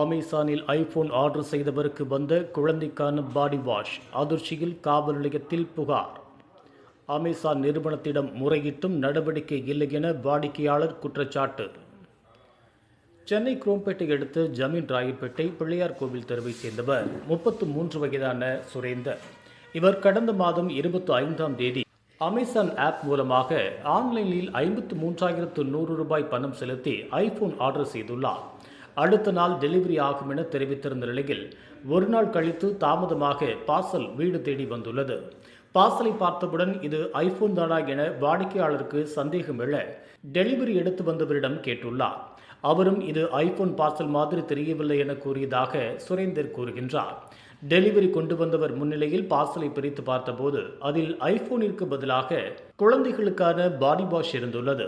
அமேசானில் iPhone order செய்தவருக்கு வந்த குழந்தைக்கான body wash அதிர்ச்சியில் காவல் நிலையத்தில் புகார். அமேசான் நிறுவனத்திடம் முறையிட்டும் நடவடிக்கை இல்லை என வாடிக்கையாளர் குற்றச்சாட்டு. சென்னை குரோம்பேட்டை அடுத்து ஜமீன் ராயப்பேட்டை பிள்ளையார் கோவில் தெருவை சேர்ந்தவர் முப்பத்து மூன்று வயதான சுரேந்தர். இவர் கடந்த மாதம் இருபத்தி ஐந்தாம் தேதி அமேசான் ஆப் மூலமாக ஆன்லைனில் ஐம்பத்து மூன்றாயிரத்து நூறு ரூபாய் பணம் செலுத்தி ஐபோன் ஆர்டர் செய்துள்ளார். அடுத்த நாள் டெலிவரி ஆகும் என தெரிவித்திருந்த நிலையில் ஒரு நாள் கழித்து தாமதமாக பார்சல் வீடு தேடி வந்துள்ளது. பார்சலை பார்த்தவுடன் இது ஐபோன் தானா என வாடிக்கையாளருக்கு சந்தேகம் எழ டெலிவரி எடுத்து வந்தவரிடம் கேட்டுள்ளார். அவரும் இது ஐபோன் பார்சல் மாதிரி தெரியவில்லை என கூறியதாக சுரேந்தர் கூறுகின்றார். டெலிவரி கொண்டு வந்தவர் முன்னிலையில் பார்சலை பிரித்து பார்த்தபோது அதில் ஐபோனிற்கு பதிலாக குழந்தைகளுக்கான பாடி வாஷ் இருந்துள்ளது.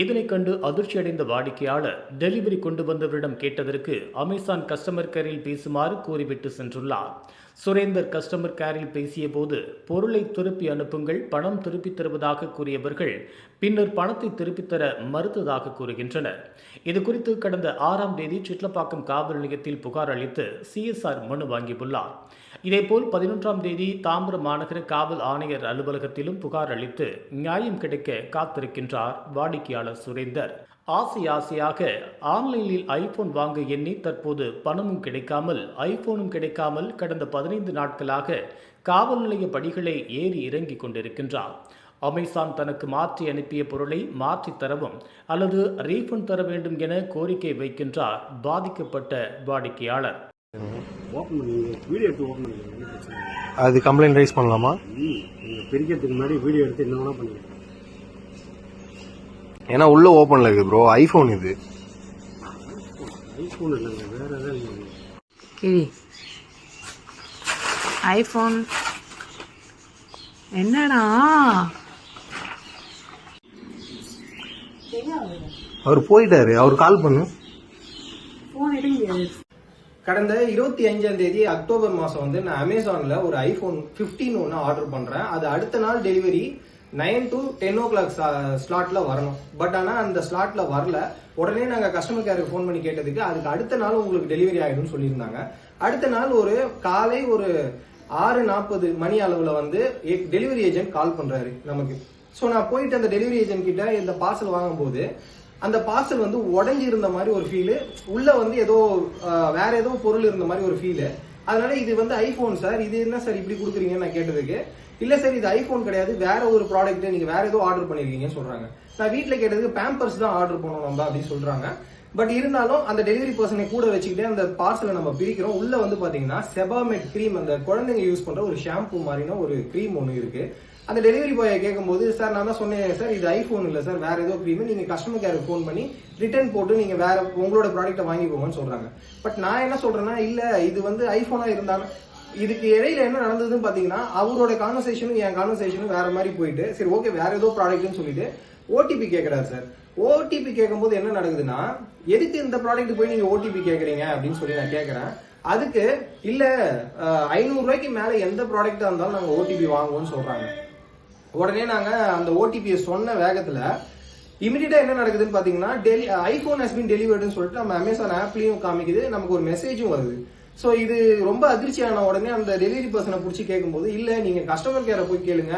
இதனைக் கண்டு அதிர்ச்சியடைந்த வாடிக்கையாளர் டெலிவரி கொண்டு வந்தவரிடம் கேட்டதற்கு அமேசான் கஸ்டமர் கேரில் பேசுமாறு கூறிவிட்டு சென்றுள்ளார். சுரேந்தர் கஸ்டமர் கேரில் பேசியபோது பொருளை திருப்பி அனுப்புங்கள் பணம் திருப்பித் தருவதாக கூறியவர்கள் பின்னர் பணத்தை திருப்பித் தர மறுத்ததாக கூறுகின்றனர். இது குறித்து கடந்த ஆறாம் தேதி சிட்லப்பாக்கம் காவல் நிலையத்தில் புகார் அளித்து சிஎஸ்ஆர் மனு வாங்கியுள்ளார். இதேபோல் பதினொன்றாம் தேதி தாம்பரம் மாநகர காவல் ஆணையர் அலுவலகத்திலும் புகார் அளித்து நியாயம் கிடைக்க காத்திருக்கின்றார் வாடிக்கையாளர் சுரேந்தர். ஆசை ஆசையாக ஆன்லைனில் ஐபோன் வாங்க எண்ணி தற்போது பணமும் கிடைக்காமல் ஐபோனும் கிடைக்காமல் கடந்த பதினைந்து நாட்களாக காவல் நிலைய படிகளை ஏறி இறங்கிக் கொண்டிருக்கின்றார். அமேசான் தனக்கு மாற்றி அனுப்பிய பொருளை மாற்றி தரவும் அல்லது ரீஃபண்ட் தர வேண்டும் என கோரிக்கை வைக்கின்றார் பாதிக்கப்பட்ட வாடிக்கையாளர். அது கம்ப்ளைண்ட் ரைஸ் பண்ணலாமா? பிரிக்கிறதுக்கு முன்னாடி வீடியோ எடுத்து என்ன பண்ணிக்கலாம் ஏன்னா உள்ள ஓப்பன்ல இருக்கு ப்ரோ ஐபோன் இது. ஐஃபோன் இல்லைங்க வேறு இல்லைங்க கிவி ஐஃபோன் என்னடா? அவர் போயிட்டாரு. அவர் கால் பண்ணு. கடந்த இருபத்தி அஞ்சாம் தேதி அக்டோபர் மாசம் வந்து நான் அமேசான்ல ஒரு ஐபோன் 15 ஒன்று ஆர்டர் பண்றேன். அது அடுத்த நாள் delivery nine to ten o'clock ஸ்லாட்ல வரணும். பட் ஆனா அந்த ஸ்லாட்ல வரல. உடனே நாங்க கஸ்டமர் கேருக்கு ஃபோன் பண்ணி கேட்டதுக்கு அதுக்கு அடுத்த நாள் உங்களுக்கு டெலிவரி ஆகிடும்னு சொல்லியிருந்தாங்க. அடுத்த நாள் ஒரு காலை ஒரு ஆறு நாற்பது மணி அளவுல வந்து டெலிவரி ஏஜென்ட் கால் பண்றாரு நமக்கு. ஸோ நான் போயிட்டு அந்த டெலிவரி ஏஜென்ட் கிட்ட இந்த பார்சல் வாங்கும்போது அந்த பார்சல் வந்து உடஞ்சி இருந்த மாதிரி ஒரு ஃபீலு உள்ள வந்து ஏதோ வேற ஏதோ பொருள் இருந்த மாதிரி ஒரு ஃபீலு அதனால இது வந்து ஐபோன் சார் இது என்ன சார் இப்படி கொடுக்குறீங்கன்னு நான் கேட்டதுக்கு இல்ல சார் இது ஐபோன் கிடையாது. வேற ஒரு ப்ராடக்ட் நீங்க வேற ஏதோ ஆர்டர் பண்ணிருக்கீங்கன்னு சொல்றாங்க. நான் வீட்டுல கேட்டதுக்கு பேம்பர்ஸ் தான் ஆர்டர் பண்ணோம் நம்ம அப்படின்னு சொல்றாங்க. பட் இருந்தாலும் அந்த டெலிவரி பர்சனை கூட வச்சுக்கிட்டே அந்த பார்சலை நம்ம பிரிக்கிறோம். உள்ள வந்து பாத்தீங்கன்னா செபாமெட் க்ரீம் அந்த குழந்தைங்க யூஸ் பண்ற ஒரு ஷாம்பு மாதிரினா ஒரு க்ரீம் ஒன்று இருக்கு. அந்த டெலிவரி பாயை கேட்கும்போது சார் நான் தான் சொன்னேன் சார் இது ஐபோன் இல்லை சார் வேற ஏதோ கிரீம் நீங்க கஸ்டமர் கேருக்கு ஃபோன் பண்ணி ரிட்டர்ன் போட்டு நீங்க வேற உங்களோட ப்ராடக்ட்டை வாங்கிக்கோங்கன்னு சொல்றாங்க. பட் நான் என்ன சொல்றேன்னா இல்ல இது வந்து ஐபோனா இருந்தாலும் இதுக்கு இடையில என்ன நடந்ததுன்னு பாத்தீங்கன்னா அவரோட கான்வர்சேஷனும் என் கான்வர்சேஷனும் வேற மாதிரி போயிட்டு சரி ஓகே வேற ஏதோ ப்ராடக்ட்னு சொல்லிட்டு ஓடிபி கேட்கிறாரு சார். ஓடிபி கேட்கும்போது என்ன நடக்குதுன்னா எதுக்கு இந்த ப்ராடக்ட் போய் நீங்க ஓடிபி கேட்குறீங்க அப்படின்னு சொல்லி நான் கேட்கறேன் அதுக்கு இல்ல ஐநூறு ரூபாய்க்கு மேல எந்த ப்ராடக்டா இருந்தாலும் நாங்க ஓடிபி வாங்குவோம்னு சொல்றாங்க. உடனே நாங்க அந்த ஓடிபியை சொன்ன வேகத்துல இமிடியட்டா என்ன நடக்குதுன்னு பாத்தீங்கன்னா டெலி ஐபோன் ஹஸ் பின் டெலிவர்டுன்னு சொல்லிட்டு நம்ம அமேசான் ஆப்லயும் காமிக்குது நமக்கு ஒரு மெசேஜும் வருது. ஸோ இது ரொம்ப அதிர்ச்சியான உடனே அந்த டெலிவரி பர்சனை பிடிச்சி கேட்கும்போது இல்லை நீங்கள் கஸ்டமர் கேரை போய் கேளுங்க.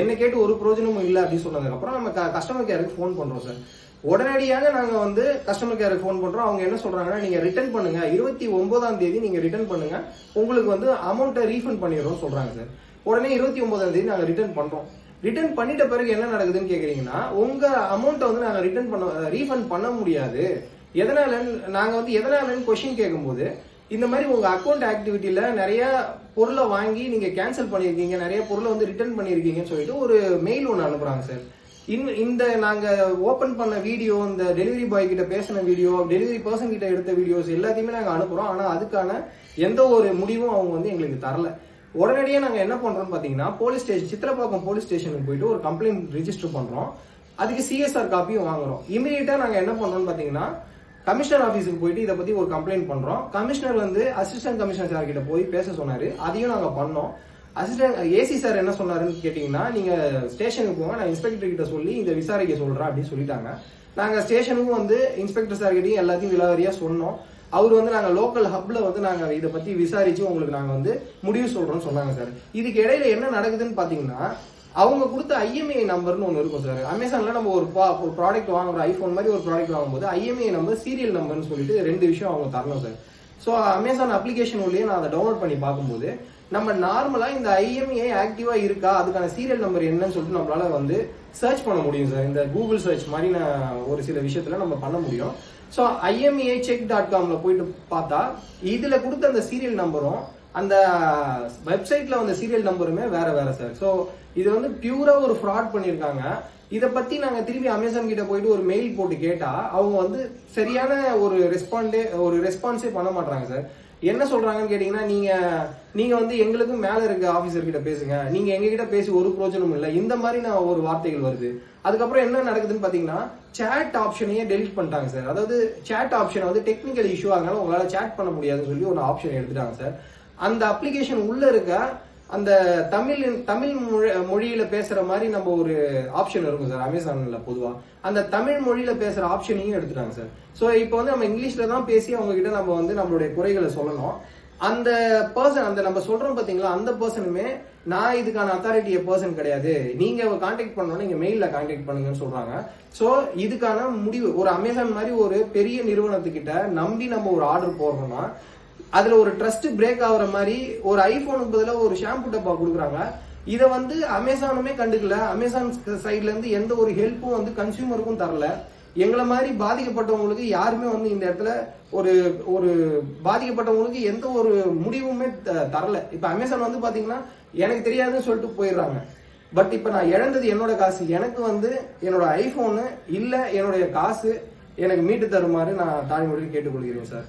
என்ன கேட்டு ஒரு பிரோஜனமும் இல்லை அப்படின்னு சொன்னதுக்கப்புறம் நம்ம கஸ்டமர் கேருக்கு ஃபோன் பண்ணுறோம் சார் உடனடியாக நாங்கள் வந்து கஸ்டமர் கேருக்கு ஃபோன் பண்ணுறோம் அவங்க என்ன சொல்கிறாங்கன்னா நீங்கள் ரிட்டர்ன் பண்ணுங்க. இருபத்தி ஒன்பதாம் தேதி நீங்கள் ரிட்டர்ன் பண்ணுங்க. உங்களுக்கு வந்து அமௌண்ட்டை ரீஃபண்ட் பண்ணிடுறோம் சொல்கிறாங்க சார் உடனே இருபத்தி ஒன்பதாம் தேதி நாங்கள் ரிட்டர்ன் பண்ணுறோம் ரிட்டர்ன் பண்ணிட்ட பிறகு என்ன நடக்குதுன்னு கேட்குறீங்கன்னா உங்கள் அமௌண்ட்டை வந்து நாங்கள் ரிட்டர்ன் பண்ண ரீஃபண்ட் பண்ண முடியாது. எதனாலன்னு நாங்கள் வந்து எதனாலன்னு கொஷின் கேட்கும்போது இந்த மாதிரி உங்க அக்கௌண்ட் ஆக்டிவிட்டியில நிறைய பொருளை வாங்கி நீங்க கேன்சல் பண்ணிருக்கீங்க நிறைய பொருளை வந்து ரிட்டர்ன் பண்ணிருக்கீங்கன்னு சொல்லிட்டு ஒரு மெயில் ஒன்று அனுப்புறாங்க சார் இன் இந்த நாங்க ஓபன் பண்ண வீடியோ இந்த டெலிவரி பாய் கிட்ட பேசின வீடியோ டெலிவரி பர்சன் கிட்ட எடுத்த வீடியோஸ் எல்லாத்தையுமே நாங்க அனுப்புறோம். ஆனா அதுக்கான எந்த ஒரு முடிவும் அவங்க வந்து எங்களுக்கு தரல. உடனடியாக நாங்க என்ன பண்றோம்னு பாத்தீங்கன்னா போலீஸ் ஸ்டேஷன் சித்திரப்பாக்கம் போலீஸ் ஸ்டேஷனுக்கு போயிட்டு ஒரு கம்ப்ளைண்ட் ரிஜிஸ்டர் பண்றோம். அதுக்கு சிஎஸ்ஆர் காப்பியும் வாங்குறோம். இமீடியட்டா நாங்க என்ன பண்றோம்னு பாத்தீங்கன்னா கமிஷனர் ஆஃபீஸுக்கு போயிட்டு இதை பத்தி ஒரு கம்ப்ளைண்ட் பண்றோம். கமிஷனர் வந்து அசிஸ்டன்ட் கமிஷனர் சார் கிட்ட போய் பேச சொன்னாரு. அதையும் நாங்க பண்ணோம். அசிஸ்டன்ட் ஏசி சார் என்ன சொன்னாருன்னு கேட்டீங்கன்னா நீங்க ஸ்டேஷனுக்கு போங்க நான் இன்ஸ்பெக்டர் கிட்ட சொல்லி இந்த விசாரிக்க சொல்றேன் அப்படின்னு சொல்லிட்டாங்க. நாங்க ஸ்டேஷனுக்கும் வந்து இன்ஸ்பெக்டர் சார் கிட்டையும் எல்லாத்தையும் விலாவரியா சொன்னோம். அவர் வந்து நாங்க லோக்கல் ஹப்ல வந்து நாங்க இதை பத்தி விசாரிச்சு உங்களுக்கு நாங்க வந்து முடிவு சொல்றோம்னு சொன்னாங்க சார் இதுக்கு இடையில என்ன நடக்குதுன்னு பாத்தீங்கன்னா அவங்க கொடுத்த ஐஎம்ஐ நம்பர்னு ஒன்று இருக்கும் சார் அமேசான்ல நம்ம ஒரு ப்ராடக்ட் வாங்குற ஐஃபோன் மாதிரி ஒரு ப்ராடக்ட் வாங்கும்போது ஐஎம்ஐ நம்பர் சீரியல் நம்பர்னு சொல்லிட்டு ரெண்டு விஷயம் அவங்க தரணும் சார் ஸோ அமேசான் அப்ளிகேஷன் உள்ளே நான் அதை டவுன்லோட் பண்ணி பார்க்கும்போது நம்ம நார்மலாக இந்த ஐஎம்ஏ ஆக்டிவாக இருக்கா? அதுக்கான சீரியல் நம்பர் என்னன்னு சொல்லிட்டு நம்மளால வந்து சர்ச் பண்ண முடியும் சார் இந்த கூகுள் சர்ச் மாதிரி நான் ஒரு சில விஷயத்தில் நம்ம பண்ண முடியும். ஸோ ஐஎம்ஏ செக் டாட் காமில் போயிட்டு பார்த்தா இதில் கொடுத்த அந்த சீரியல் நம்பரும் அந்த வெப்சைட்ல வந்த சீரியல் நம்பருமே வேற வேற சார் ஸோ இது வந்து பியூரா ஒரு ஃப்ராட் பண்ணியிருக்காங்க இதை பத்தி நாங்க திரும்பி அமேசான் கிட்ட போயிட்டு ஒரு மெயில் போட்டு கேட்டா அவங்க வந்து சரியான ஒரு ரெஸ்பாண்டே ஒரு ரெஸ்பான்ஸே பண்ண மாட்டாங்க சார் என்ன சொல்றாங்கன்னு கேட்டீங்கன்னா நீங்க நீங்க வந்து எங்களுக்கும் மேல இருக்க ஆபீசர் கிட்ட பேசுங்க. நீங்க எங்க கிட்ட பேசி ஒரு பிரோஜனமும் இல்லை. இந்த மாதிரி நான் ஒரு வார்த்தைகள் வருது. அதுக்கப்புறம் என்ன நடக்குதுன்னு பாத்தீங்கன்னா சேட் ஆப்ஷனையே டெலிட் பண்ணிட்டாங்க சார் அதாவது சேட் ஆப்ஷன் வந்து டெக்னிக்கல் இஷ்யூ ஆகனால உங்களால சேட் பண்ண முடியாதுன்னு சொல்லி ஒரு ஆப்ஷன் எடுத்துட்டாங்க சார் அந்த அப்ளிகேஷன் உள்ள இருக்க அந்த தமிழ் தமிழ் மொழி- மொழியில பேசுற மாதிரி நம்ம ஒரு ஆப்ஷன் இருக்கும் சார் அமேசான்ல பொதுவா. அந்த தமிழ் மொழியில பேசுற ஆப்ஷனையும் எடுத்துட்டாங்க சார். சோ இப்போ வந்து நம்ம இங்கிலீஷ்ல தான் பேசி அவங்க கிட்ட நம்ம வந்து நம்மளுடைய குறைகளை சொல்லணும். அந்த பர்சன் அந்த நம்ம சொல்றோம் பாத்தீங்களா அந்த பர்சனுமே நான் இதுக்கான அத்தாரிட்டிய பர்சன் கிடையாது. நீங்க கான்டாக்ட் பண்ணணும் நீங்க மெயில்ல கான்டாக்ட் பண்ணுங்கன்னு சொல்றாங்க. சோ இதுக்கான முடிவு ஒரு அமேசான் மாதிரி ஒரு பெரிய நிறுவனத்துக்கிட்ட நம்பி நம்ம ஒரு ஆர்டர் போடுறோம்னா அதுல ஒரு ட்ரஸ்ட் பிரேக் ஆகுற மாதிரி ஒரு ஐபோனுக்கு பதிலாக ஒரு ஷாம்பு டப்பா கொடுக்குறாங்க. இதை வந்து அமேசானுமே கண்டுக்கல. அமேசான் சைட்ல இருந்து எந்த ஒரு ஹெல்ப்பும் வந்து கன்சியூமருக்கும் தரல. எங்களை மாதிரி பாதிக்கப்பட்டவங்களுக்கு யாருமே வந்து இந்த இடத்துல ஒரு ஒரு பாதிக்கப்பட்டவங்களுக்கு எந்த ஒரு முடிவுமே தரல. இப்ப அமேசான் வந்து பாத்தீங்கன்னா எனக்கு தெரியாதுன்னு சொல்லிட்டு போயிடுறாங்க. பட் இப்ப நான் இழந்தது என்னோட காசு. எனக்கு வந்து என்னோட ஐபோனு இல்ல என்னுடைய காசு எனக்கு மீட்டு தருமாறு நான் தாய்மொழியில் கேட்டுக்கொள்கிறேன் சார்.